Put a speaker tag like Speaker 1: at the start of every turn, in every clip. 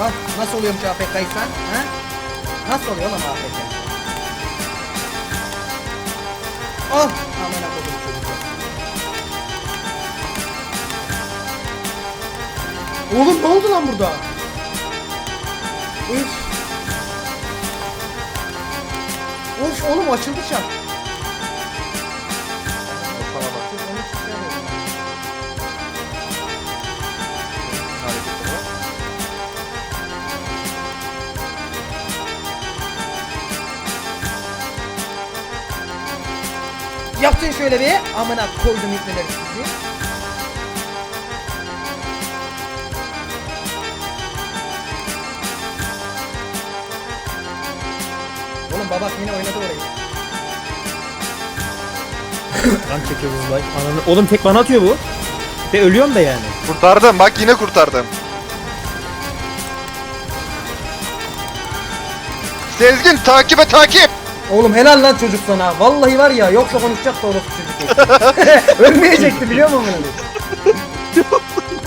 Speaker 1: Bak nasıl oluyormuş AFK'ysan? Ha? Nasıl oluyor oğlum AFK? Oh! Aman çocuklar. Oğlum ne oldu lan burada? Üf. Of oğlum açıldı çarp. Yaptın şöyle bir. Amına koydum ipneleri sizi. Oğlum babak yine oynadı orayı.
Speaker 2: Kan çekiyor bu like. Ananı... Oğlum tek bana atıyor bu. Ve ölüyorum da yani.
Speaker 3: Kurtardım bak yine kurtardım. Sezgin takibe takip.
Speaker 1: Oğlum helal lan çocuk sana. Vallahi var ya yoksa konuşacak da orası çocuk. Ölmeyecekti biliyor musun bunu?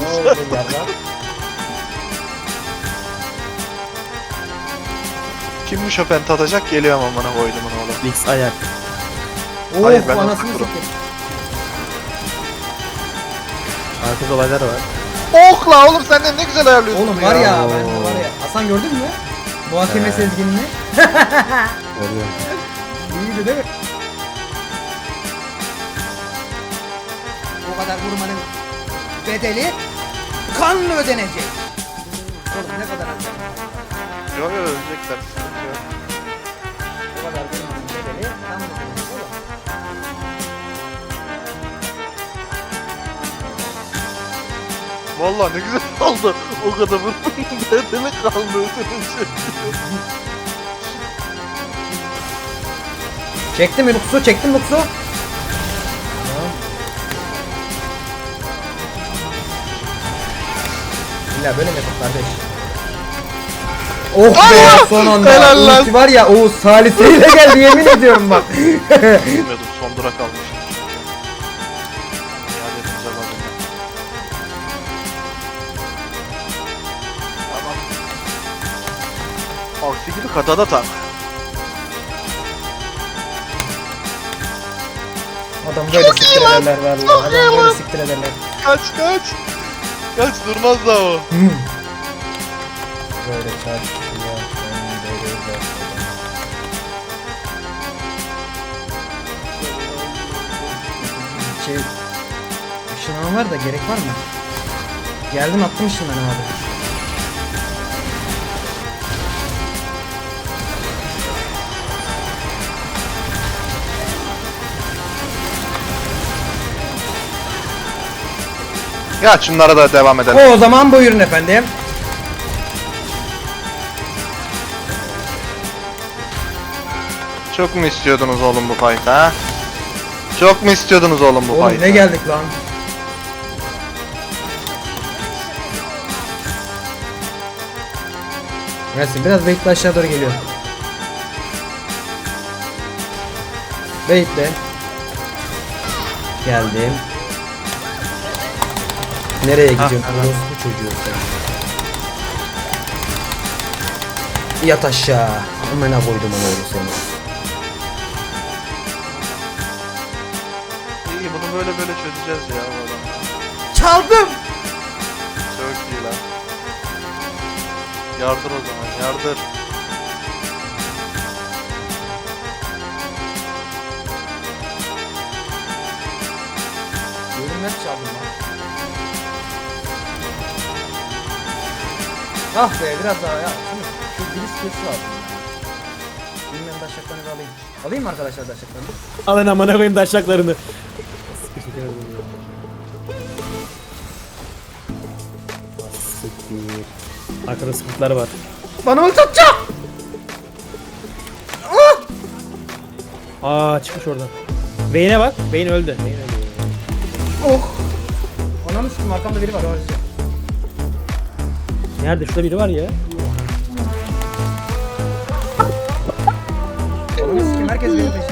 Speaker 1: Ne oldu yarra?
Speaker 3: Kim bu Chopin tadacak geliyorum amına koydumun oğlum.
Speaker 2: X ayak.
Speaker 1: Oh
Speaker 3: Hayır, ben
Speaker 1: anasını satayım.
Speaker 2: Arkada olaylar var.
Speaker 3: Oh la oğlum sen de ne güzel ayarlıyorsun
Speaker 1: Oğlum var ya ben var ya. Hasan gördün mü? Muhakeme sezginini.
Speaker 2: Görüyorum.
Speaker 1: İyiydi değil mi? O kadar vurmanın bedeli kanla ödenecek. Oğlum ne kadar ödenecek?
Speaker 3: Yok yok ölecekler.
Speaker 1: O kadar vurmanın bedeli kanla ödenecek oğlum.
Speaker 3: Valla ne güzel oldu. O kadar vurmanın bedeli kaldı
Speaker 1: Çektim mi Luxu? Çektim Luxu. İlla böyle mi yapıp kardeş? Oh be son anda.
Speaker 3: Helal lan.
Speaker 1: Ulti var ya Oğuz saliseyle geldi yemin ediyorum bak.
Speaker 3: Bilmiyordum son durak almıştım. İade edince bakın. Tamam. Aksi gibi katada tak.
Speaker 1: Adam böyle siktir ederler vallahi. Adam böyle siktir ederler.
Speaker 3: Kaç kaç. Kaç durmaz da o.
Speaker 1: Böyle. Böyle böyle. Şey, ışınlama var da gerek var mı? Geldim attım ışınlanı abi.
Speaker 3: Ya şunlara da devam edelim.
Speaker 1: O zaman buyurun efendim.
Speaker 3: Çok mu istiyordunuz oğlum bu fight'ı ha? Çok mu istiyordunuz oğlum bu
Speaker 1: Oğlum
Speaker 3: fight'ı?
Speaker 1: ne geldik lan? Neyse biraz bekle aşağı doğru geliyor. Bekle. Geldim. Nereye gidiyorsun? Orospu çocuğu sen. Yat aşağı. Amına koydum onu oğlu seni.
Speaker 3: İyi bunu böyle böyle çözeceğiz ya adamla.
Speaker 1: Çaldım.
Speaker 3: Çok iyi lan. Yardır o zaman yardır.
Speaker 1: Görünmez çaldım Ah be biraz daha ya. Şu giriş sesi ya. Bilmem daşaklarını alayım. Alayım mı arkadaşlar daşaklarını?
Speaker 2: Alın amına koyayım taşaklarını. Arkada sıkıntılar var.
Speaker 1: Bana ulti atacak!
Speaker 2: Aa çıkmış oradan. Vayne'e bak. Vayne öldü. Vayne öldü.
Speaker 1: Oh! Ananı sikim arkamda biri var o.
Speaker 2: Nerede? Şurada biri var ya.
Speaker 1: Herkes beni peşi peşinde.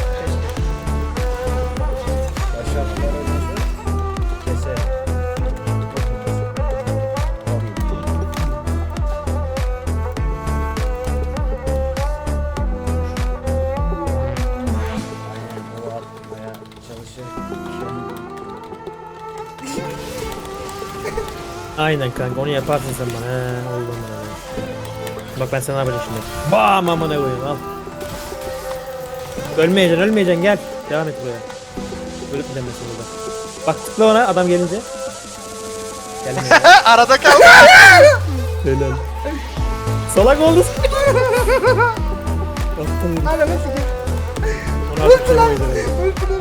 Speaker 2: Aynen kanka onu yaparsın sen bana. He oldu amına koyayım. Bak ben sana ne yapacağım şimdi. Bam amına koyayım al. Ölmeyeceksin ölmeyeceksin gel. Devam et buraya. Ölüp gidemezsin burada. Bak tıkla ona adam gelince. Gelmiyor.
Speaker 3: Arada kaldı.
Speaker 2: Helal. Salak oldu. Attın.
Speaker 1: Hala nasıl ki?
Speaker 2: Onu artık
Speaker 1: Öldü lan.
Speaker 2: çevirmeyi de.
Speaker 1: Öldü lan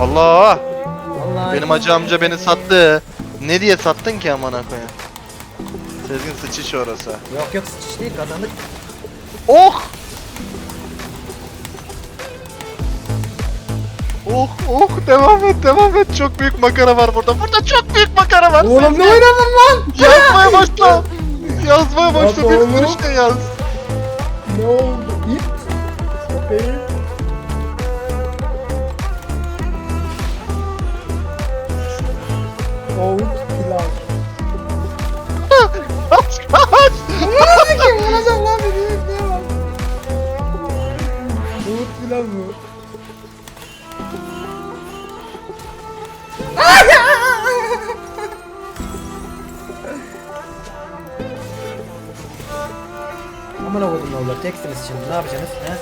Speaker 3: Allah.
Speaker 1: Vallahi
Speaker 3: Benim hacı amca beni sattı. Ne diye sattın ki amına koyayım? Sezgin sıçış orası.
Speaker 1: Yok yok sıçış değil kazandık.
Speaker 3: Oh! Oh oh devam et devam et çok büyük makara var burada burada çok büyük makara var
Speaker 1: Oğlum ne oynadın lan?
Speaker 3: yazmaya başla yazmaya başla bir sürü şey yaz
Speaker 1: Ne oldu? Pilav mı? Aman ne olur. Teksiniz şimdi. Ne yapacaksınız? He?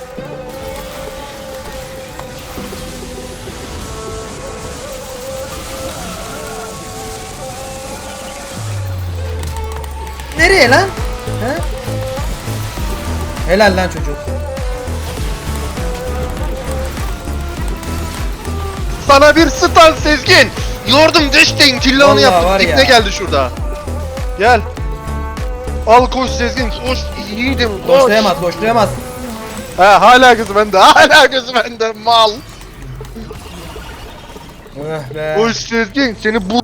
Speaker 1: Nereye lan? He? Helal lan çocuk.
Speaker 3: Sana bir stun Sezgin. Yordum killanı
Speaker 1: Vallahi var
Speaker 3: yaptık
Speaker 1: ya.
Speaker 3: ne geldi şurada. Gel. Al koş Sezgin. Koş. Yiğidim koş.
Speaker 1: Boşlayamaz, boşlayamaz.
Speaker 3: ha, hala gözü bende hala gözü bende mal.
Speaker 1: Ah be.
Speaker 3: koş Sezgin seni bu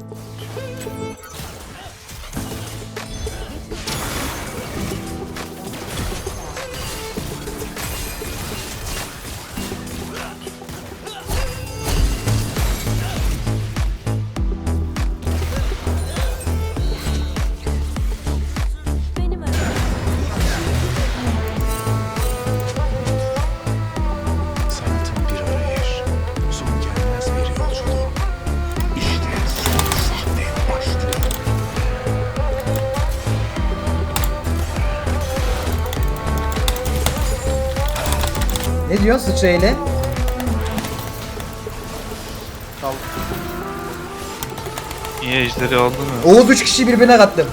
Speaker 1: Ne diyorsun sıçrayla?
Speaker 3: Niye ejderi aldın mı?
Speaker 1: Oğuz 3 kişi birbirine kattım.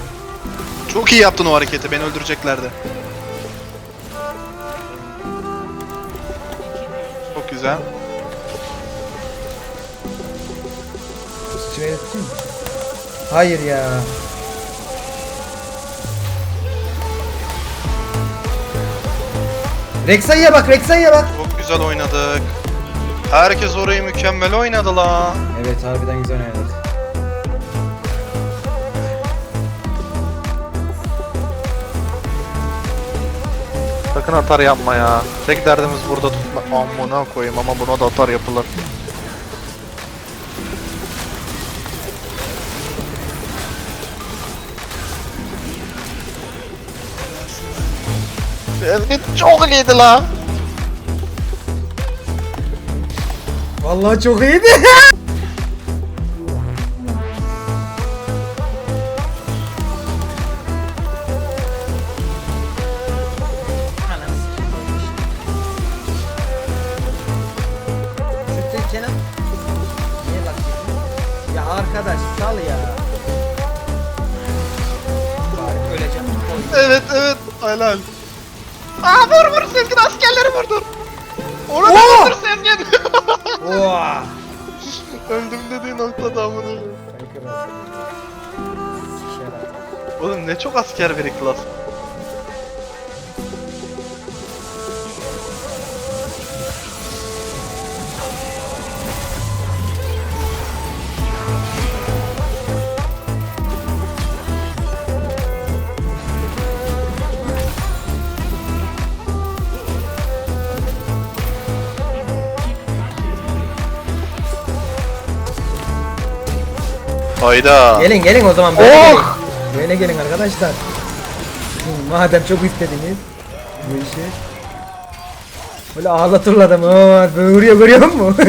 Speaker 3: Çok iyi yaptın o hareketi. Beni öldüreceklerdi. Çok güzel.
Speaker 1: Sıçrayla tutayım mı? Hayır ya. Rek'Sai'ye bak, Rek'Sai'ye bak.
Speaker 3: Çok güzel oynadık. Herkes orayı mükemmel oynadı la.
Speaker 1: Evet harbiden güzel oynadık.
Speaker 3: Sakın atar yapma ya. Tek derdimiz burada tutma. Amına koyayım ama buna da atar yapılır. Sezgin çok iyiydi la.
Speaker 1: Vallahi çok iyiydi. Kenan. Niye bak? Ya arkadaş sal ya. Bari öleceğim.
Speaker 3: Evet evet helal. Aa vur vur Sezgin askerleri vurdur. Onu da
Speaker 1: Oo!
Speaker 3: vurdur Sezgin.
Speaker 1: Oha.
Speaker 3: Öldüm dediği noktada amına. Oğlum ne çok asker birikti lan. Hayda.
Speaker 1: Gelin gelin o zaman böyle
Speaker 3: Oh!
Speaker 1: gelin. Böyle gelin arkadaşlar. Madem çok istediniz bu işi. Böyle ağlatırlar adamı. Oo, Böğürüyor görüyor musun?